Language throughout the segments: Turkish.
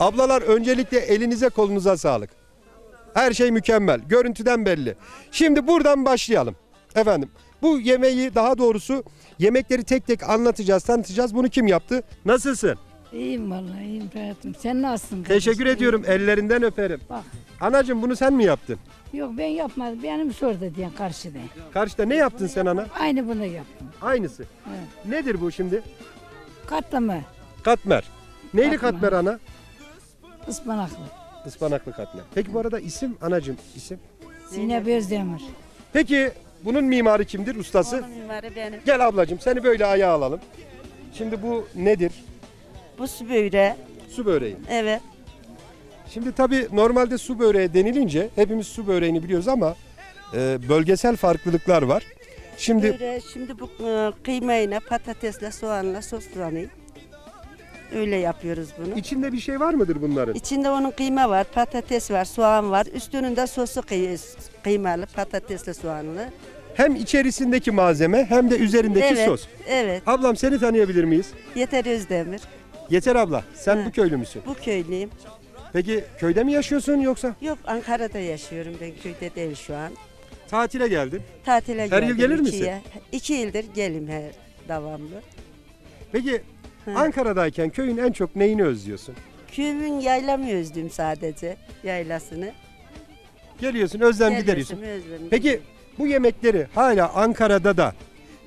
Ablalar öncelikle elinize kolunuza sağlık. Her şey mükemmel. Görüntüden belli. Şimdi buradan başlayalım. Efendim bu yemeği daha doğrusu yemekleri tek tek anlatacağız, tanıtacağız. Bunu kim yaptı? Nasılsın? İyiyim vallahi iyiyim hayatım. Sen nasılsın? Teşekkür kardeşim? ediyorum. Ellerinden öperim. Bak. Anacığım bunu sen mi yaptın? Yok ben yapmadım. Benim sordu diyen karşıda. Karşıda ne yaptın sen ana? Aynı bunu yaptım. Aynısı. Evet. Nedir bu şimdi? Katlama. Katmer. Neyli Katmer. katmer ana? Ispanaklı. Ispanaklı katmer. Peki bu arada isim anacığım isim. Sine Bezdemir. Peki bunun mimarı kimdir? Ustası? Onun mimarı benim. Gel ablacığım seni böyle ayağa alalım. Şimdi bu nedir? Bu su böğre. Su böreği. Evet. Şimdi tabii normalde su böreği denilince hepimiz su böreğini biliyoruz ama e, bölgesel farklılıklar var. Şimdi Böğre şimdi bu e, kıymayla, patatesle, soğanla soslanıyor. Öyle yapıyoruz bunu. içinde bir şey var mıdır bunların? İçinde onun kıyma var, patates var, soğan var. Üstünün de sosu kıy- kıymalı, patatesli, soğanlı. Hem içerisindeki malzeme hem de üzerindeki evet, sos. evet. Ablam seni tanıyabilir miyiz? Yeter Özdemir. Yeter abla sen Hı. bu köylü müsün? Bu köylüyüm. Peki köyde mi yaşıyorsun yoksa? Yok Ankara'da yaşıyorum ben köyde değil şu an. Tatile geldin. Tatile Her geldim. yıl gelir misin? İki yıldır gelim her devamlı. Peki Hı. Ankara'dayken köyün en çok neyini özlüyorsun? Köyümün yaylamı özlüm sadece. Yaylasını. Geliyorsun özlem gideriyorsun. Geliyorsun, özlem Peki bu yemekleri hala Ankara'da da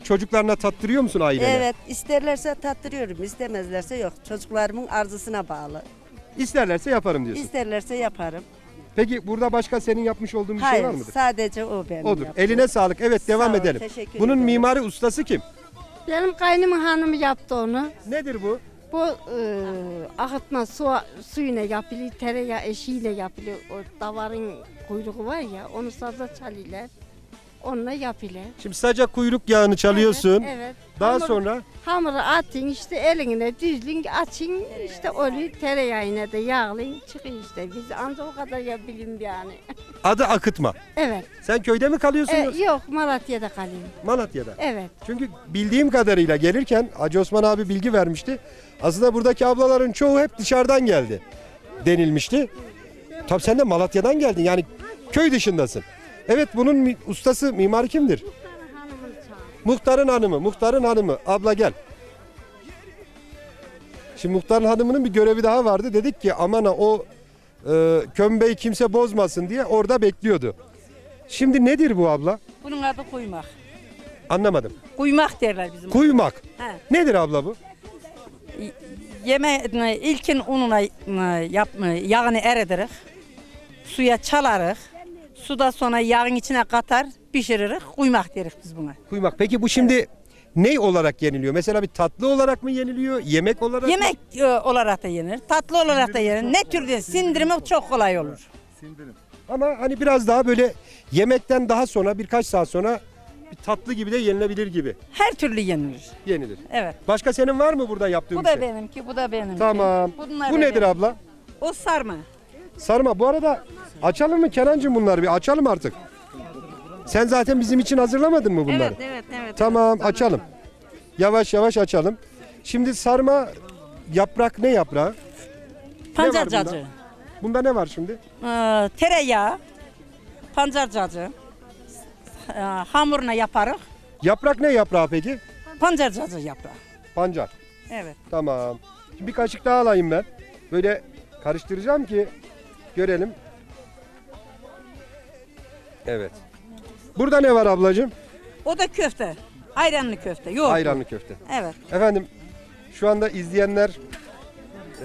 çocuklarına tattırıyor musun ailene? Evet isterlerse tattırıyorum istemezlerse yok. Çocuklarımın arzusuna bağlı. İsterlerse yaparım diyorsun. İsterlerse yaparım. Peki burada başka senin yapmış olduğun bir Hayır şey var mıdır? sadece o benim Odur. yaptığım. Eline sağlık. Evet devam ol, edelim. teşekkür Bunun ederim. mimarı ustası kim? Benim kaynımın hanımı yaptı onu. Nedir bu? Bu e, akıtma su, suyuna yapılıyor, tereyağı eşiğiyle yapılıyor. O davarın kuyruğu var ya, onu sazda çalıyorlar. Onunla yapıyorlar. Şimdi sadece kuyruk yağını çalıyorsun. Evet, evet. Daha Hamur- sonra Hamuru atın işte eline düzlün açın işte oluyor tereyağına da yağlayın çıkıyor işte. Biz ancak o kadar yapabilirim yani. adı akıtma. Evet. Sen köyde mi kalıyorsun? E, yoksa yok Malatya'da kalayım. Malatya'da. Evet. Çünkü bildiğim kadarıyla gelirken Hacı Osman abi bilgi vermişti. Aslında buradaki ablaların çoğu hep dışarıdan geldi denilmişti. Tabii sen de Malatya'dan geldin yani köy dışındasın. Evet bunun ustası mimarı kimdir? Muhtarın hanımı, muhtarın hanımı. Abla gel. Şimdi muhtarın hanımının bir görevi daha vardı. Dedik ki aman ha o e, kömbeyi kimse bozmasın diye orada bekliyordu. Şimdi nedir bu abla? Bunun adı kuymak. Anlamadım. Kuymak derler bizim. Kuymak. He. Nedir abla bu? Yeme ilkin ununa e, yap, yağını eridirik. Suya çalarik. Suda sonra yağın içine katar, pişiririk. Kuymak derik biz buna. Kuymak. Peki bu şimdi ne olarak yeniliyor? Mesela bir tatlı olarak mı yeniliyor? Yemek olarak mı? Yemek e, olarak da yenir, tatlı olarak da yenir. Ne türlü sindirimi çok kolay olur. Ama hani biraz daha böyle yemekten daha sonra birkaç saat sonra bir tatlı gibi de yenilebilir gibi Her türlü yenilir. yenilir. Evet. Başka senin var mı burada yaptığın Bu bir da şey? benimki, bu da benimki. Tamam. Bunlar Bu da nedir benim. abla? O sarma. Sarma. Bu arada açalım mı Kenancığım bunları bir açalım artık. Sen zaten bizim için hazırlamadın mı bunları? Evet, evet, evet. Tamam açalım. Yavaş yavaş açalım. Şimdi sarma yaprak ne yaprağı? Pancar bunda? cacığı. Bunda ne var şimdi? Ee, tereyağı, pancar cacığı. Ee, hamuruna yaparız. Yaprak ne yaprağı peki? Pancar cacığı yaprağı. Pancar. Evet. Tamam. Şimdi bir kaşık daha alayım ben. Böyle karıştıracağım ki görelim. Evet. Burada ne var ablacığım? O da köfte. Ayranlı köfte. Yok. Ayranlı köfte. Evet. Efendim şu anda izleyenler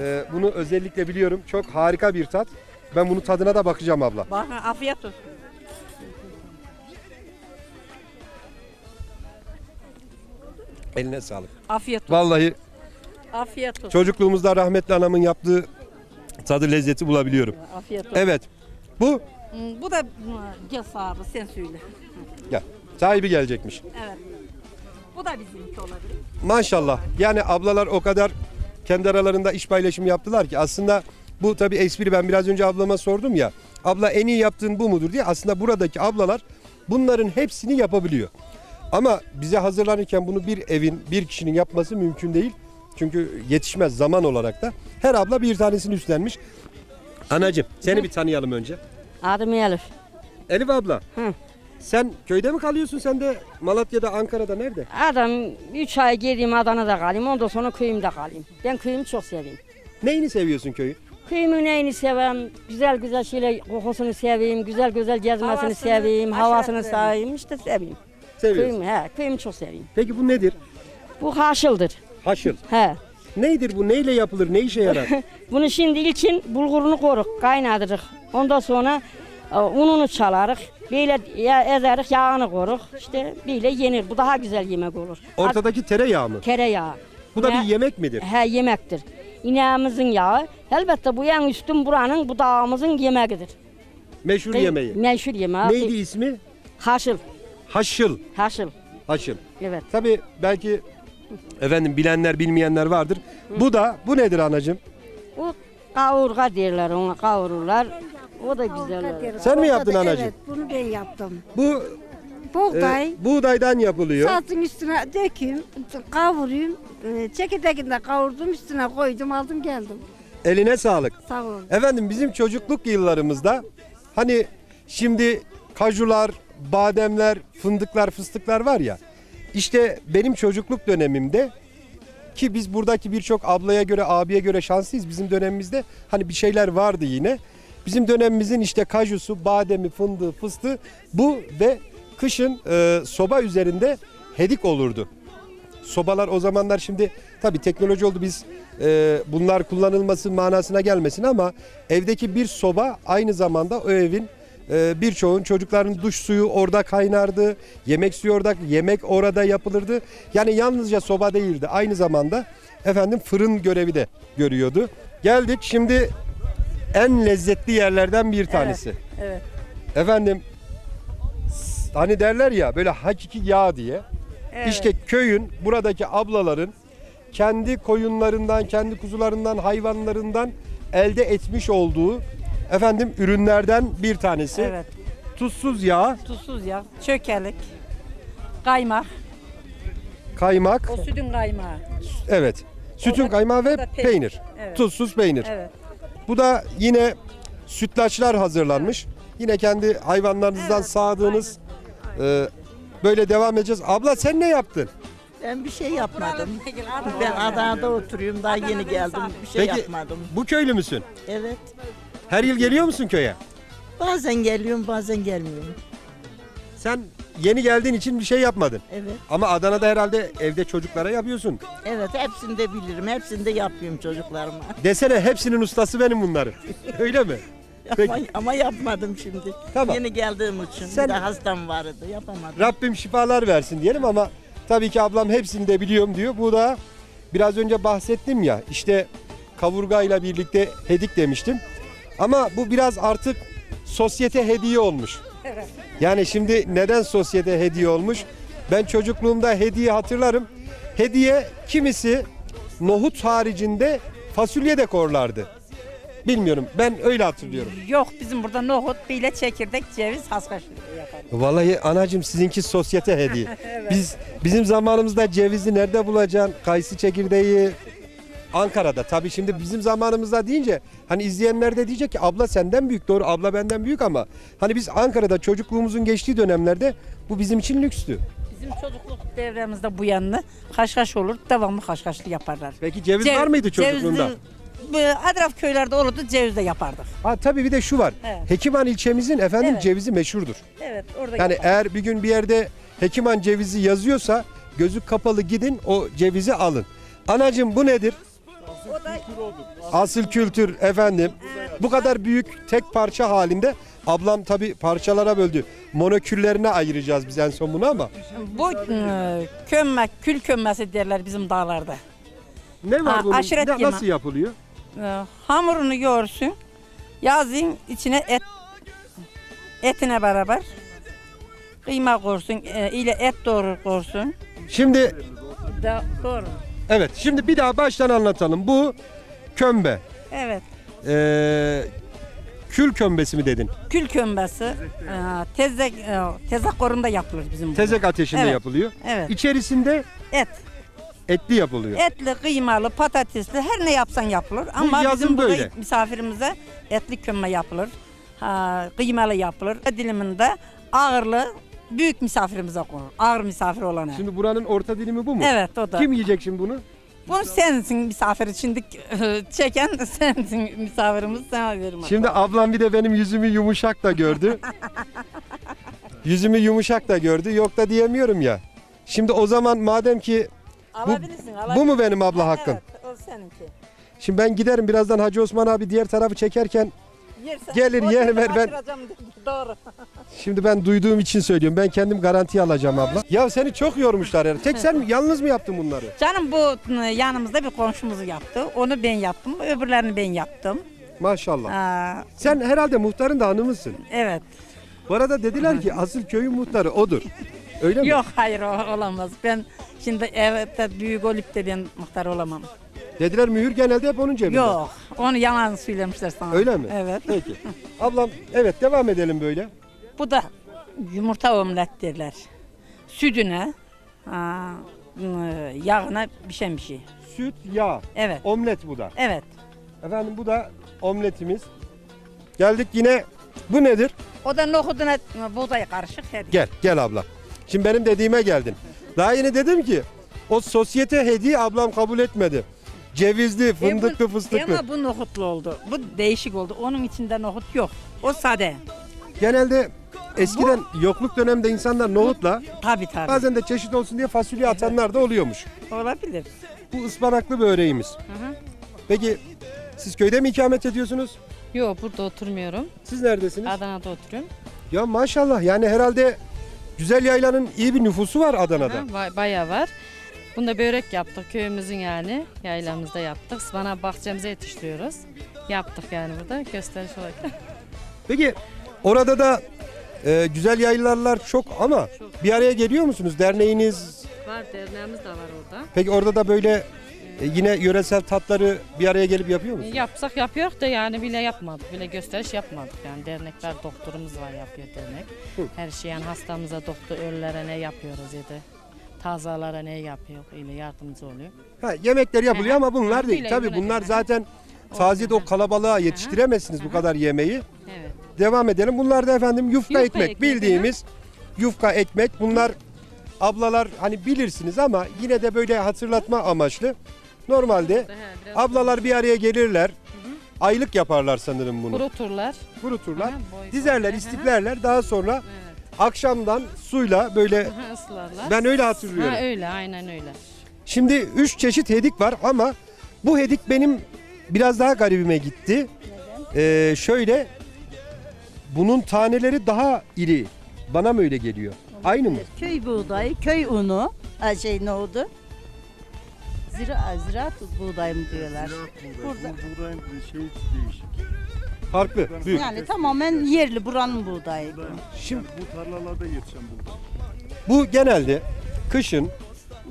e, bunu özellikle biliyorum. Çok harika bir tat. Ben bunun tadına da bakacağım abla. Bakın afiyet olsun. Eline sağlık. Afiyet olsun. Vallahi Afiyet olsun. çocukluğumuzda rahmetli anamın yaptığı tadı lezzeti bulabiliyorum. Afiyet olsun. Evet. Bu Hmm, Bu da hmm, gel sahibi sen söyle. gel. Sahibi gelecekmiş. Evet. Bu da bizimki olabilir. Maşallah. Yani ablalar o kadar kendi aralarında iş paylaşımı yaptılar ki aslında bu tabii espri ben biraz önce ablama sordum ya. Abla en iyi yaptığın bu mudur diye. Aslında buradaki ablalar bunların hepsini yapabiliyor. Ama bize hazırlanırken bunu bir evin, bir kişinin yapması mümkün değil. Çünkü yetişmez zaman olarak da. Her abla bir tanesini üstlenmiş. Anacım seni bir tanıyalım önce. Adım Elif. Elif abla. Hı. Sen köyde mi kalıyorsun? Sen de Malatya'da, Ankara'da nerede? Adam 3 ay geleyim Adana'da kalayım ondan sonra köyümde kalayım. Ben köyümü çok seviyorum. Neyini seviyorsun köyü? Köyümün neyini seveyim, güzel güzel şeyler kokusunu seveyim, güzel güzel gezmesini Havasını, seveyim, havasını aşiretlerini. seveyim işte seveyim. Seviyorsun. Köyümü, he, köyümü çok seveyim. Peki bu nedir? Bu haşıldır. Haşıl. He. Neydir bu? Neyle yapılır? Ne işe yarar? Bunu şimdi ilkin bulgurunu koruk, kaynatırık. Ondan sonra e, ununu çalarık. Böyle ya, ezerik, yağını koruk. İşte böyle yenir. Bu daha güzel yemek olur. Ortadaki tereyağı mı? Tereyağı. Bu da Ne? bir yemek midir? He yemektir. İneğimizin yağı. Elbette bu en üstün buranın bu dağımızın yemeğidir. Meşhur yemeği. Meşhur yemeği. Neydi ismi? Haşıl. Haşıl. Haşıl. Haşıl. Evet. Tabii belki efendim bilenler bilmeyenler vardır. Bu da bu nedir anacığım? Bu kavurga derler ona kavururlar. O da güzel olur. Sen mi yaptın anacığım? Evet bunu ben yaptım. Bu e, Buğday. buğdaydan yapılıyor. Salçın üstüne dökeyim, kavurayım. E, Çekirdeğini de kavurdum, üstüne koydum, aldım geldim. Eline sağlık. Sağ olun. Efendim bizim çocukluk yıllarımızda hani şimdi kajular, bademler, fındıklar, fıstıklar var ya. İşte benim çocukluk dönemimde ki biz buradaki birçok ablaya göre, abiye göre şanslıyız. Bizim dönemimizde hani bir şeyler vardı yine. Bizim dönemimizin işte kajusu, bademi, fındığı, fıstığı bu ve kışın e, soba üzerinde hedik olurdu. Sobalar o zamanlar şimdi tabii teknoloji oldu biz e, bunlar kullanılması manasına gelmesin ama evdeki bir soba aynı zamanda o evin e, birçoğun çocukların duş suyu orada kaynardı. Yemek suyu orada, yemek orada yapılırdı. Yani yalnızca soba değildi. Aynı zamanda efendim fırın görevi de görüyordu. Geldik şimdi en lezzetli yerlerden bir tanesi. evet. Efendim s- hani derler ya böyle hakiki yağ diye. Evet. İşte köyün buradaki ablaların kendi koyunlarından, kendi kuzularından, hayvanlarından elde etmiş olduğu efendim ürünlerden bir tanesi. Evet. Tuzsuz yağ, Tuzsuz yağ, çökelik, kaymak, kaymak, o sütün kaymağı. evet. Sütün da- kaymağı ve peynir. peynir. Evet. Tuzsuz peynir. Evet. Bu da yine sütlaçlar hazırlanmış. Yine kendi hayvanlarınızdan sağdığınız e, böyle devam edeceğiz. Abla sen ne yaptın? Ben bir şey yapmadım. Ben Adana'da oturuyorum. Daha yeni geldim. Bir şey Peki yapmadım. bu köylü müsün? Evet. Her yıl geliyor musun köye? Bazen geliyorum, bazen gelmiyorum. Sen yeni geldiğin için bir şey yapmadın. Evet. Ama Adana'da herhalde evde çocuklara yapıyorsun. Evet, hepsini de bilirim. Hepsini de yapıyorum çocuklarıma. Desene hepsinin ustası benim bunların. Öyle mi? Peki. Ama, ama yapmadım şimdi. Tamam. Yeni geldiğim için. Sen- Bir de hastam vardı. Yapamadım. Rabbim şifalar versin diyelim ama tabii ki ablam hepsini de biliyorum diyor. Bu da biraz önce bahsettim ya işte kavurgayla birlikte hedik demiştim. Ama bu biraz artık sosyete hediye olmuş. Evet. Yani şimdi neden sosyete hediye olmuş? Ben çocukluğumda hediye hatırlarım. Hediye kimisi nohut haricinde fasulye de korlardı. Bilmiyorum ben öyle hatırlıyorum. Yok bizim burada nohut, bile çekirdek, ceviz, yaparız. Vallahi anacım sizinki sosyete hediye. Biz bizim zamanımızda cevizi nerede bulacaksın? Kayısı çekirdeği Ankara'da. Tabii şimdi bizim zamanımızda deyince hani izleyenler de diyecek ki abla senden büyük. Doğru abla benden büyük ama hani biz Ankara'da çocukluğumuzun geçtiği dönemlerde bu bizim için lükstü. Bizim çocukluk devremizde bu yanlı haşhaş olur, devamlı haşhaşlı yaparlar. Peki ceviz Cev- var mıydı çocukluğunda? cevizli- Etraf köylerde olurdu, ceviz de yapardık. Ha tabii bir de şu var. Evet. Hekiman ilçemizin efendim Evet. cevizi meşhurdur. Evet, orada Yani yapardık. eğer bir gün bir yerde Hekiman cevizi yazıyorsa gözü kapalı gidin o cevizi alın. Anacım bu nedir? Asıl kültür efendim. Bu kadar büyük tek parça halinde ablam tabi parçalara böldü. Monoküllerine ayıracağız biz en son bunu ama. Bu e, kül kömmesi derler bizim dağlarda. Ne var Ha, bunun? aşiret Ne- yemeği. nasıl yapılıyor? E, hamurunu yoğursun, yazın içine et etine beraber kıyma koysun, e, ile et doğru koysun. Şimdi Da, doğru. Evet şimdi bir daha baştan anlatalım. Bu kömbe. Evet. Ee, kül kömbesi mi dedin? Kül kömbesi e, tezek e, tezek korunda yapılır bizim burada. Tezek ateşinde Evet. yapılıyor. Evet. İçerisinde Et. Etli yapılıyor. Etli, kıymalı, patatesli her ne yapsan yapılır. Ama yazın bizim burada böyle. misafirimize etli kömme yapılır. Ha, kıymalı yapılır. Diliminde ağırlı büyük misafirimize konur. Ağır misafir olana. Şimdi buranın orta dilimi bu mu? evet o da. Kim yiyecek şimdi bunu? Bunu sensin misafir şimdi çeken sensin misafirimiz sana veririm. Şimdi ablam bir de benim yüzümü yumuşak da gördü. yüzümü yumuşak da gördü. Yok da diyemiyorum ya. Şimdi o zaman madem ki alabilirsin, bu mu benim abla hakkım? Evet, o seninki. Şimdi ben giderim birazdan Hacı Osman abi diğer tarafı çekerken Yersen, Gelir, yer ver, ben-. Doğru. şimdi ben duyduğum için söylüyorum. Ben kendim garantiye alacağım abla. Ya seni çok yormuşlar yani. Tek sen mi yalnız mı yaptın bunları? Canım bu ıı, yanımızda bir komşumuz yaptı. Onu ben yaptım. Öbürlerini ben yaptım. Maşallah. Aa, Sen herhalde muhtarın da hanımısın. evet. Bu arada dediler ki asıl köyün muhtarı odur. Öyle mi? Yok hayır o olamaz. Ben şimdi evde büyük olup da ben muhtar olamam. Dediler mühür genelde hep onun cebinde. Yok. Onu yalan söylemişler sana. Öyle mi? Evet. Peki. Ablam evet devam edelim böyle. Bu da yumurta omlet derler. Sütüne, aa, ıı, yağına pişen bir şey. Süt, yağ, Evet. omlet bu da. Evet. Efendim bu da omletimiz. Geldik yine bu nedir? O da nohuduna ıı, buğday karışık. her Gel gel abla. Şimdi benim dediğime geldin. Daha yeni dedim ki o sosyete hediye ablam kabul etmedi. Cevizli, fındıklı, E bu- fıstıklı. Ama bu nohutlu oldu. Bu değişik oldu. Onun içinde nohut yok. O sade. Genelde eskiden yokluk dönemde insanlar nohutla Tabii tabii. bazen de çeşit olsun diye fasulye atanlar da oluyormuş. Olabilir. Bu ıspanaklı böreğimiz. hı. Peki siz köyde mi ikamet ediyorsunuz? Yok burada oturmuyorum. Siz neredesiniz? Adana'da oturuyorum. Ya maşallah yani herhalde Güzel Yayla'nın iyi bir nüfusu var Adana'da. Ha, ba- bayağı var. Bunda börek yaptık köyümüzün yani. Yaylamızda yaptık. Bana bahçemize yetiştiriyoruz. Yaptık yani burada gösteriş olarak. Peki orada da e, Güzel Yaylalar çok ama bir araya geliyor musunuz? Derneğiniz var derneğimiz de var orada. peki orada da böyle e, yine yöresel tatları bir araya gelip yapıyor musunuz? Yapsak yapıyor da yani bile yapmadık. Bile gösteriş yapmadık yani. Dernekler doktorumuz var yapıyor dernek. Her şey yani hastamıza doktor ölülere ne yapıyoruz ya da tazalara ne yapıyor ile yardımcı oluyor. Ha, yemekler yapılıyor ama bunlar değil. bile, Tabii bile. bunlar Hı. zaten taziyede o kalabalığa yetiştiremezsiniz bu kadar yemeği. Evet. Devam edelim. Bunlar da efendim yufka, Yufka ekmek. ekmeği, Bildiğimiz yufka ekmek. Bunlar ablalar hani bilirsiniz ama yine de böyle hatırlatma amaçlı. Normalde ablalar bir araya gelirler. Aylık yaparlar sanırım bunu. Kuruturlar. Kuruturlar. Aha, Dizerler, Aha. istiflerler. Daha sonra Evet. Akşamdan suyla böyle Aha, ıslarlar. ben öyle hatırlıyorum. Ha, öyle aynen öyle. Şimdi üç çeşit hedik var ama bu hedik benim biraz daha garibime gitti. Ee, şöyle bunun taneleri daha iri. Bana mı öyle geliyor? Aynı mı? Köy buğdayı, köy unu, ha, şey ne oldu? Zira, ziraat buğday mı diyorlar? Burada. Farklı, büyük. Yani tamamen yerli buranın buğdayı. bu. Şimdi Bu tarlalarda yetişen bu. bu genelde kışın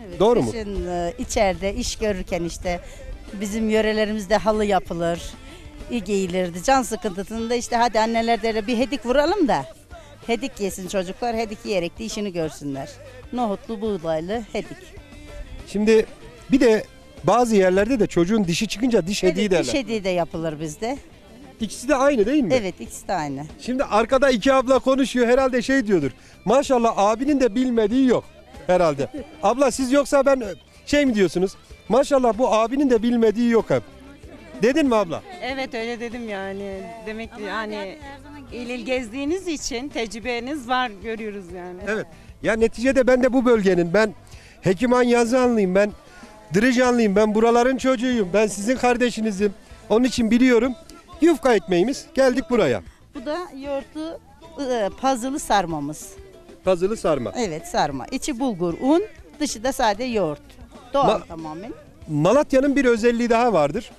Evet, Doğru mu? kışın, e, içeride iş görürken işte bizim yörelerimizde halı yapılır, iyi giyilirdi. Can sıkıntısında işte hadi anneler derler bir hedik vuralım da hedik yesin çocuklar, hedik yiyerek de işini görsünler. Nohutlu buğdaylı hedik. şimdi bir de bazı yerlerde de çocuğun dişi çıkınca diş hediği Evet, derler. iş hediği de yapılır bizde. İkisi de aynı değil mi? Evet ikisi de aynı. Şimdi arkada iki abla konuşuyor herhalde şey diyordur. Maşallah abinin de bilmediği yok herhalde. abla siz yoksa ben şey mi diyorsunuz? Maşallah bu abinin de bilmediği yok hep. Dedin mi abla? Evet öyle dedim yani. Demek ki yani il il gezdiğiniz için tecrübeniz var görüyoruz yani. Evet. Ya neticede ben de bu bölgenin ben Hekiman Yazanlıyım ben Dirijanlıyım ben buraların çocuğuyum ben sizin kardeşinizim. Onun için biliyorum yufka ekmeğimiz geldik buraya. Bu da yoğurtlu ı, pazılı sarmamız. Pazılı sarma. Evet sarma. İçi bulgur, un, dışı da sade yoğurt. Doğal Ma- tamamen. Malatya'nın bir özelliği daha vardır.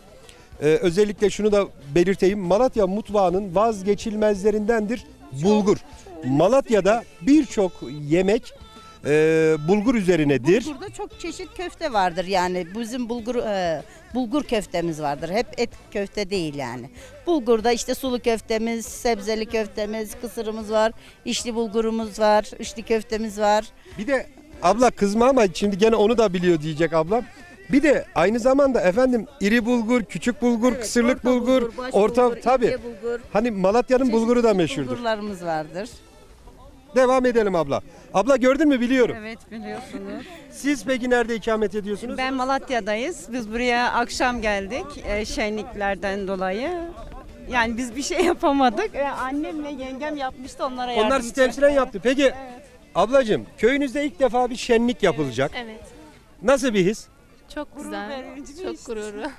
Ee, özellikle şunu da belirteyim. Malatya mutfağının vazgeçilmezlerindendir bulgur. Malatya'da birçok yemek e, bulgur üzerinedir. Bulgurda çok çeşit köfte vardır yani. Bizim bulgur e, bulgur köftemiz vardır. Hep et köfte değil yani. Bulgurda işte sulu köftemiz, sebzeli köftemiz, kısırımız var, içli bulgurumuz var, içli köftemiz var. Bir de abla kızma ama şimdi gene onu da biliyor diyecek ablam. Bir de aynı zamanda efendim iri bulgur, küçük bulgur, kısırlık bulgur, orta tabi. Hani Malatya'nın bulguru da meşhurdur. Bulgurlarımız vardır. Devam edelim abla. Abla gördün mü biliyorum. Evet biliyorsunuz. Siz peki nerede ikamet ediyorsunuz? Ben Malatya'dayız. Biz buraya akşam geldik e, şenliklerden dolayı. Yani biz bir şey yapamadık. E, annemle yengem yapmıştı onlara yardımcı. Onlar sistemsilen yaptı. Peki ablacığım köyünüzde ilk defa bir şenlik yapılacak. Evet. Nasıl bir his? Çok güzel. verici bir Çok iş. gururlu.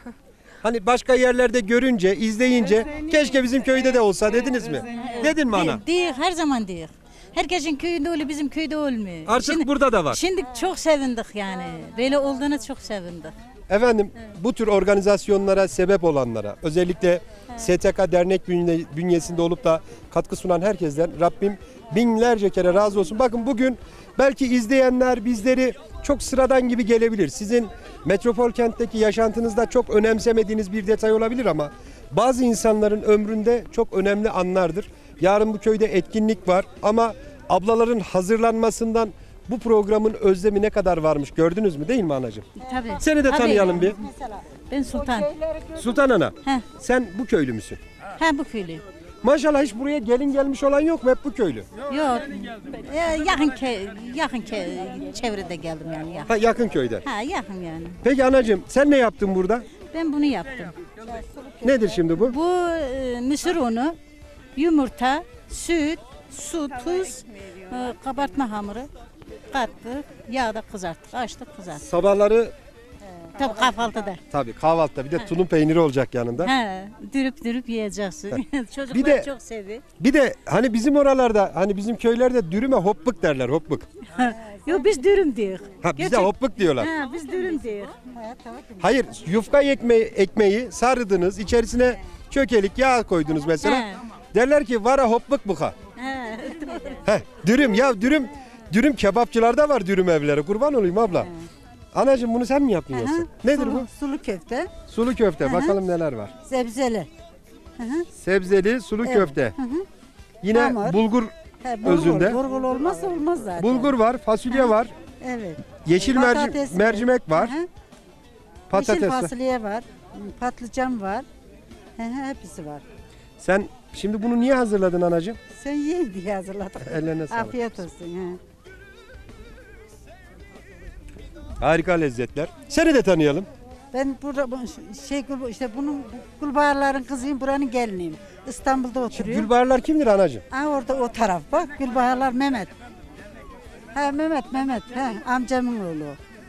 Hani başka yerlerde görünce, izleyince keşke bizim köyde de olsa dediniz mi? Dedin mi ana? Değil, her zaman değil. Herkesin köyünde öyle bizim köyde olmuyor. Artık Şimdi- burada da var. Şimdi çok sevindik yani. Böyle olduğuna çok sevindik. Efendim bu tür organizasyonlara sebep olanlara özellikle STK dernek bünye- bünyesinde olup da katkı sunan herkesten Rabbim binlerce kere razı olsun. Bakın bugün belki izleyenler bizleri çok sıradan gibi gelebilir. Sizin metropol kentteki yaşantınızda çok önemsemediğiniz bir detay olabilir ama bazı insanların ömründe çok önemli anlardır. Yarın bu köyde etkinlik var ama ablaların hazırlanmasından bu programın özlemi ne kadar varmış gördünüz mü değil mi anacığım? Tabii. Seni de Tabii. tanıyalım bir. Ben Sultan. Sultan Ana, Heh. sen bu köylü müsün? Ha bu köylü. Maşallah hiç buraya gelin gelmiş olan yok mu? Hep bu köylü. Yok. Ya, yakın ke, yakın ke, çevrede geldim yani yakın. Ha, yakın köyde. Ha yakın yani. Peki anacığım sen ne yaptın burada? Ben bunu yaptım. Nedir şimdi bu? Bu e, mısır unu, yumurta, süt, su, tuz, e, kabartma hamuru kattık. Yağda kızarttık, açtık kızarttık. Sabahları Tabii kahvaltıda. tabii kahvaltıda bir de tulum peyniri olacak yanında. He, dürüp dürüp yiyeceksin. Çocuklar Bir de- çok seviyor. Bir de hani bizim oralarda hani bizim köylerde dürüme hopbık derler hopbık. Yok biz dürüm diyor. Ha bizde Gerçek- hopbık diyorlar. Ha, biz dürüm diyor. Hayır yufka ekmeği, ekmeği sarıdınız içerisine çökelik yağ koydunuz mesela. He. Derler ki vara hopbık buka. He. Heh, dürüm ya dürüm dürüm kebapçılarda var dürüm evleri. Kurban olayım abla. Anacığım bunu sen mi yoksa? Nedir sulu, bu? Sulu köfte, Sulu köfte. Aha. Bakalım neler var. sebzeli. Sebzeli sulu Evet. köfte. Hı hı. Yine Hamur. bulgur He, bulgur, Özünde. Bulgur olmazsa olmaz zaten. bulgur var, fasulye var, Evet. yeşil merci- Patates- mercimek var, Hı hı. Yeşil patates var. fasulye var, patlıcan var. Hı hı, hepsi var. Sen şimdi bunu niye hazırladın anacığım? Sen yiyin diye hazırladık. Ellerine sağlık. Afiyet olsun. He. Harika lezzetler. Seni de tanıyalım. Ben burada bu şey Gül- işte bunun Gülbaharların kızıyım, buranın geliniyim. İstanbul'da oturuyorum. Gülbaharlar kimdir anacığım? Ha orada o taraf bak. Gülbaharlar Mehmet. Ha Mehmet Mehmet. Ha amcamın oğlu.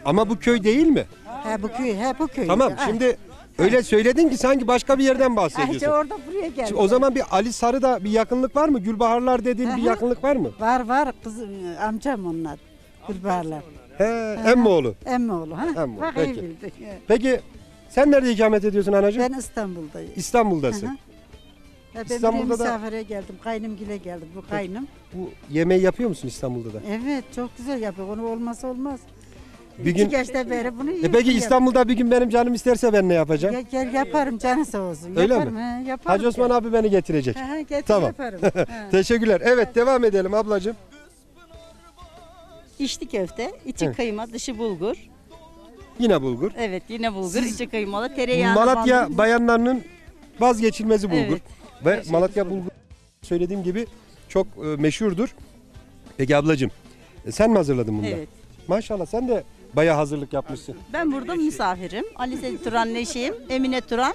Ama bu köy değil mi? Ha bu köy, ha bu köy. Tamam Ha. şimdi öyle söyledin ki sanki başka bir yerden Ha, işte bahsediyorsun. orada buraya geldi. Şimdi o zaman bir Ali Sarı'da bir yakınlık var mı? Gülbaharlar dediğin bir Aha. yakınlık var mı? Var var kızım amcam onlar. Gülbaharlar. He, emmoğlu. Emmoğlu ha. Emmoğlu, Bak iyi peki. bildin. Peki sen nerede ikamet ediyorsun anacığım? Ben İstanbul'dayım. İstanbul'dasın. Ya ben İstanbul'da buraya da- misafire geldim. Kaynımgile geldim. Bu kaynım. Bu yemeği yapıyor musun İstanbul'da da? Evet çok güzel yapıyor. Onu olmazsa olmaz. Bir İki gün yaşta beri bunu E peki İstanbul'da bir gün benim canım isterse ben ne yapacağım? Gel, gel yaparım canı sağ olsun. Öyle yaparım, mi? He, yaparım. Hacı Osman abi beni getirecek. He, he, getir Tamam. yaparım. He. Teşekkürler. Evet devam edelim ablacığım. İçli köfte, içi Hı. kıyma, dışı bulgur. Yine bulgur. Evet yine bulgur, içi kıymalı, tereyağlı. Malatya bayanlarının vazgeçilmezi bulgur. Evet. Ve Malatya bulgur söylediğim gibi çok e, meşhurdur. Peki ablacığım e, sen mi hazırladın bunu? da? Evet. Maşallah sen de bayağı hazırlık yapmışsın. Ben burada misafirim. Ali Sedi Turan'ın eşiyim. Emine Turan.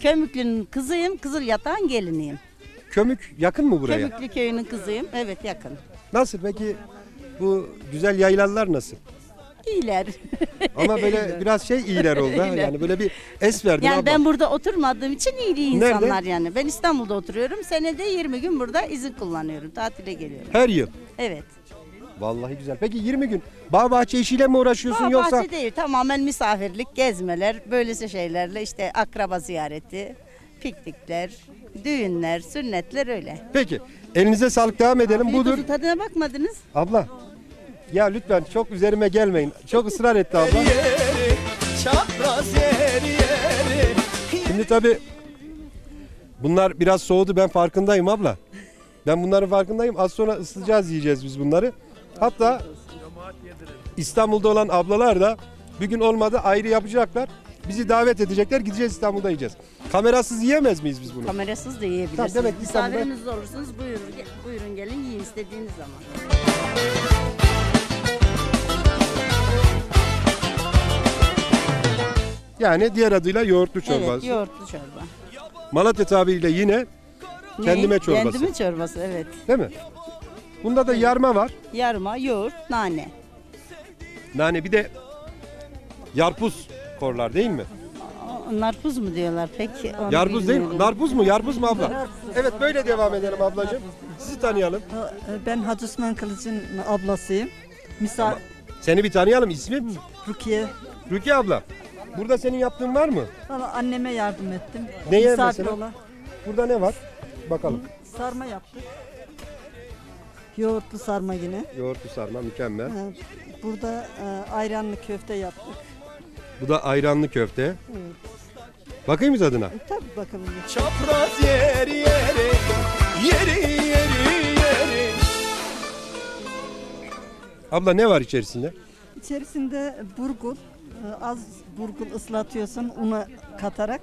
Kömüklü'nün kızıyım. Kızıl Yatağın geliniyim. Kömük yakın mı buraya? Kömüklü köyünün kızıyım. Evet yakın. Nasıl peki bu güzel yaylalar nasıl? İyiler. Ama böyle biraz şey iyiler oldu. ha. İyiler. Yani böyle bir es verdin Yani abla. ben burada oturmadığım için iyi değil Nerede? insanlar yani. Ben İstanbul'da oturuyorum. Senede 20 gün burada izin kullanıyorum. Tatile geliyorum. Her yıl. Evet. Vallahi güzel. Peki 20 gün bağ bahçe işiyle mi uğraşıyorsun Bağ yoksa? bahçe değil tamamen misafirlik, gezmeler, böylesi şeylerle işte akraba ziyareti, piknikler, düğünler, sünnetler öyle. Peki elinize sağlık devam edelim. Budur. olsun, Tadına bakmadınız. Abla ya lütfen çok üzerime gelmeyin. Çok ısrar etti abla. Şimdi tabi bunlar biraz soğudu ben farkındayım abla. Ben bunların farkındayım. Az sonra ısıtacağız yiyeceğiz biz bunları. Hatta İstanbul'da olan ablalar da bir gün olmadı ayrı yapacaklar. Bizi davet edecekler gideceğiz İstanbul'da yiyeceğiz. Kamerasız yiyemez miyiz biz bunu? Kamerasız da yiyebilirsiniz. Tamam, demek ki İstanbul'da- Misafiriniz olursunuz buyurun, buyurun gelin yiyin istediğiniz zaman. Yani diğer adıyla yoğurtlu çorbası. Evet yoğurtlu çorba. Malatya tabiriyle yine kendime Ne? çorbası. Kendime çorbası evet. Değil mi? Bunda da yarma var. Yarma, yoğurt, nane. Yani bir de yarpuz korlar değil mi? Narpuz mu diyorlar peki? onu Yarbuz değil mi? bilmiyorum. Narpuz mu? Yarpuz mu abla? Evet böyle devam edelim ablacığım. Sizi tanıyalım. Ben Hacı Osman Kılıç'ın ablasıyım. Misal Seni bir tanıyalım. İsmin? Rukiye. Rukiye abla. Burada senin yaptığın var mı? Valla anneme yardım ettim. Neye Misafir mesela? ola. Burada ne var? Bakalım. Sarma yaptık. Yoğurtlu sarma yine. Yoğurtlu sarma mükemmel. Burada e, ayranlı köfte yaptık. Bu da ayranlı köfte. Evet. Bakayım mı tadına? E, Tabii bakalım. Çapraz yeri yeri yeri yeri yeri Abla ne var içerisinde? İçerisinde burgul, e, az burgul ıslatıyorsun una katarak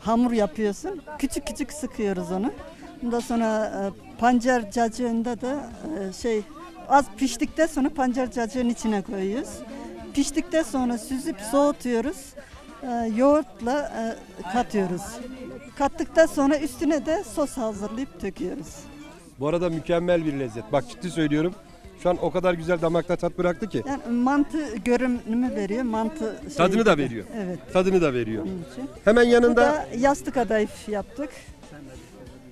hamur yapıyorsun. Küçük küçük sıkıyoruz onu. Ondan sonra e, pancar cacığında da e, şey az piştikten sonra pancar cacığın içine koyuyoruz. Piştikten sonra süzüp soğutuyoruz. E, yoğurtla e, katıyoruz. Kattıktan sonra üstüne de sos hazırlayıp döküyoruz. Bu arada mükemmel bir lezzet. Bak ciddi söylüyorum. Şu an o kadar güzel damakta tat bıraktı ki. Yani mantı görünümü veriyor. Mantı şeyi Tadını da veriyor. Evet. Tadını da veriyor. Hemen yanında Burada yastık kadayıf yaptık.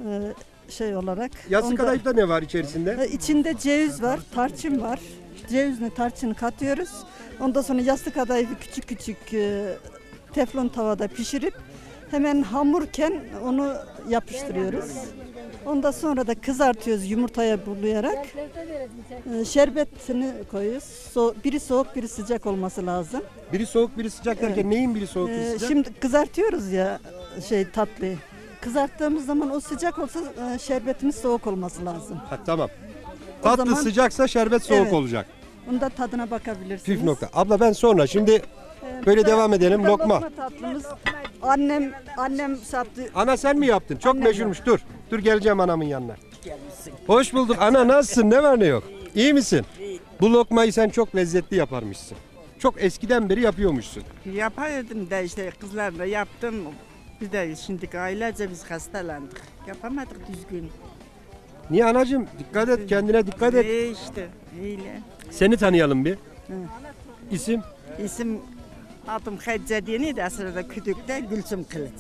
Ee, şey olarak. Onda- kadayıfta ne var içerisinde? Ee, içinde ceviz var, tarçın var. Cevizle tarçını katıyoruz. Ondan sonra yastık kadayıfı küçük küçük e, teflon tavada pişirip hemen hamurken onu yapıştırıyoruz. Ondan sonra da kızartıyoruz yumurtaya bulayarak. Ee, şerbetini koyuyoruz. So- biri soğuk, biri sıcak olması lazım. Biri soğuk biri sıcak derken neyin biri soğuk biri Ee, sıcak? Şimdi kızartıyoruz ya şey tatlıyı. Kızarttığımız zaman o sıcak olsa e, şerbetimiz soğuk olması lazım. Ha, tamam. Tatlı zaman- sıcaksa şerbet soğuk Evet. olacak. Bunu da tadına bakabilirsiniz. Püf nokta. Abla ben sonra şimdi Ee, böyle bu da- devam edelim bu da lokma. tatlımız. Annem annem sattı. Ana sen mi yaptın? Çok Annem meşhurmuş. Dur. Dur geleceğim anamın yanına. Hoş bulduk. Ana nasılsın? Ne var ne yok? İyi misin? Bu lokmayı sen çok lezzetli yaparmışsın. Çok eskiden beri yapıyormuşsun. Yapaydım da işte kızlarla yaptım. Bir de şimdi ailece biz hastalandık. Yapamadık düzgün. Niye anacığım? Dikkat et kendine dikkat et. E işte öyle. Seni tanıyalım bir. Hı. İsim? İsim adım Hacca Dini de sırada Kütük'te Gülsüm Kılıç.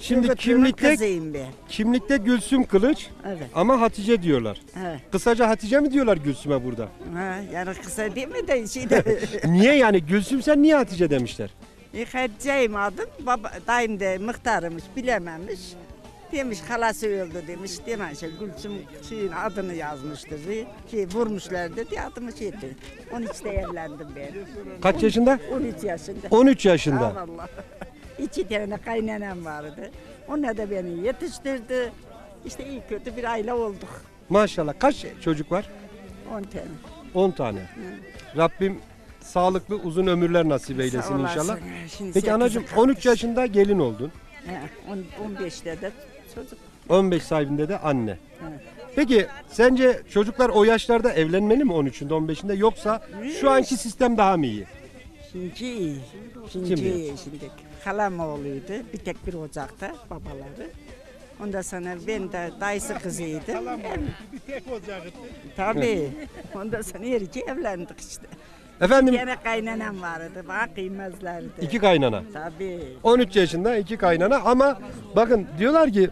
Şimdi Turgutlu'nun kimlikte kızıyım ben. kimlikte Gülsüm Kılıç Evet. ama Hatice diyorlar. Evet. Kısaca Hatice mi diyorlar Gülsüm'e burada? Ha, yani kısa değil mi de şeyde. niye yani Gülsüm sen niye Hatice demişler? Hacce'yim adım. Baba, dayım da muhtarımış bilememiş. Demiş halası öldü demiş. Demiş şey, Gülsüm şeyin adını yazmıştır. Ki vurmuşlar dedi adımı şey etti. 13'te evlendim ben. Kaç yaşında? 13 yaşında. 13 yaşında. Ha, vallahi. İki tane kaynanem vardı. Onlar da beni yetiştirdi. İşte iyi kötü bir aile olduk. Maşallah. Kaç çocuk var? 10 tane. 10 tane. Rabbim sağlıklı uzun ömürler nasip eylesin inşallah. Şimdi Peki sekizi anacığım kalmış. 13 yaşında gelin oldun. He, on- 15'te de çocuk. 15 sahibinde de anne. Evet. Peki sence çocuklar o yaşlarda evlenmeli mi 13'ünde 15'inde yoksa şu anki sistem daha mı iyi? Şimdi iyi. Şimdi, Şimdi? iyi şimdi. Halam oğluydu. Bir tek bir ocakta babaları. Ondan sonra ben de dayısı kızıydım. Bir tek ocağı. Tabii. Ondan sonra her iki evlendik işte. Efendim Yine kaynanem vardı. Bana kıymazlardı. iki kaynana. Tabii. 13 yaşında iki kaynana ama bakın diyorlar ki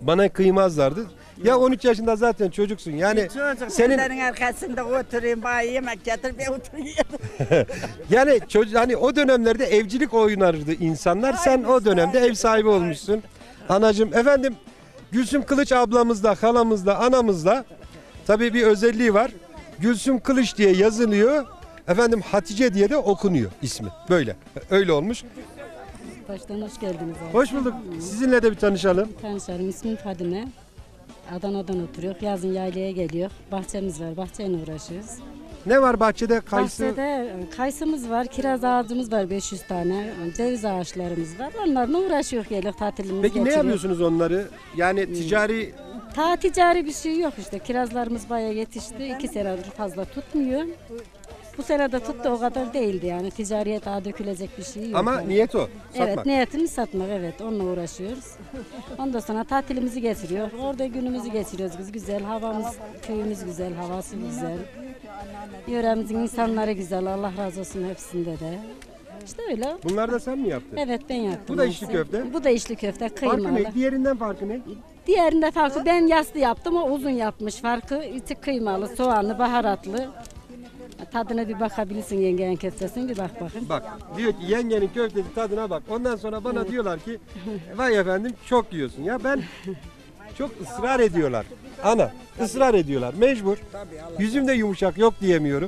bana kıymazlardı. Ya 13 yaşında zaten çocuksun yani Çocuk senin senin arkasında oturayım bana yemek getir ben oturayım. yani çocuk hani o dönemlerde evcilik oynardı insanlar. Sen o dönemde ev sahibi olmuşsun. Anacığım efendim Gülsüm Kılıç ablamızla, halamızla, anamızla tabii bir özelliği var. Gülsüm Kılıç diye yazılıyor. Efendim Hatice diye de okunuyor ismi. Böyle. Öyle olmuş. Baştan hoş geldiniz abi. Hoş bulduk. Sizinle de bir tanışalım. Tanışalım. İsmim Fadime. Adana'dan oturuyor. Yazın yaylaya geliyor. Bahçemiz var. Bahçeyle uğraşıyoruz. Ne var bahçede? Kayısı. Bahçede e, kayısımız var, kiraz ağacımız var 500 tane, ceviz ağaçlarımız var. Onlarla uğraşıyor gelip tatilimiz Peki ne geçiriyor. yapıyorsunuz onları? Yani ticari Ta ticari bir şey yok işte. Kirazlarımız bayağı yetişti. İki senedir fazla tutmuyor. Bu sene de tuttu o kadar değildi yani. Ticariye daha dökülecek bir şey yok. ama yani. niyet o. Evet Satmak. niyetimiz satmak evet onunla uğraşıyoruz. Ondan sonra tatilimizi getiriyor. Orada günümüzü geçiriyoruz biz güzel. Havamız, köyümüz güzel, havası güzel. Yöremizin insanları güzel. Allah razı olsun hepsinde de. İşte öyle. Bunlar da sen mi yaptın? Evet ben yaptım. Bu da içli köfte. Bu da içli köfte Farkı kıymalı. ne? Diğerinden farkı ne? Diğerinde farkı ben yaslı yaptım o uzun yapmış farkı. içi kıymalı, soğanlı, baharatlı. Tadına bir bakabilirsin yengenin köftesine bir bak bakın. Bak diyor ki yengenin köftesi tadına bak. Ondan sonra bana diyorlar ki vay efendim çok yiyorsun. Ya ben çok ısrar ediyorlar. Ana ısrar ediyorlar. Mecbur. Yüzüm de yumuşak yok diyemiyorum.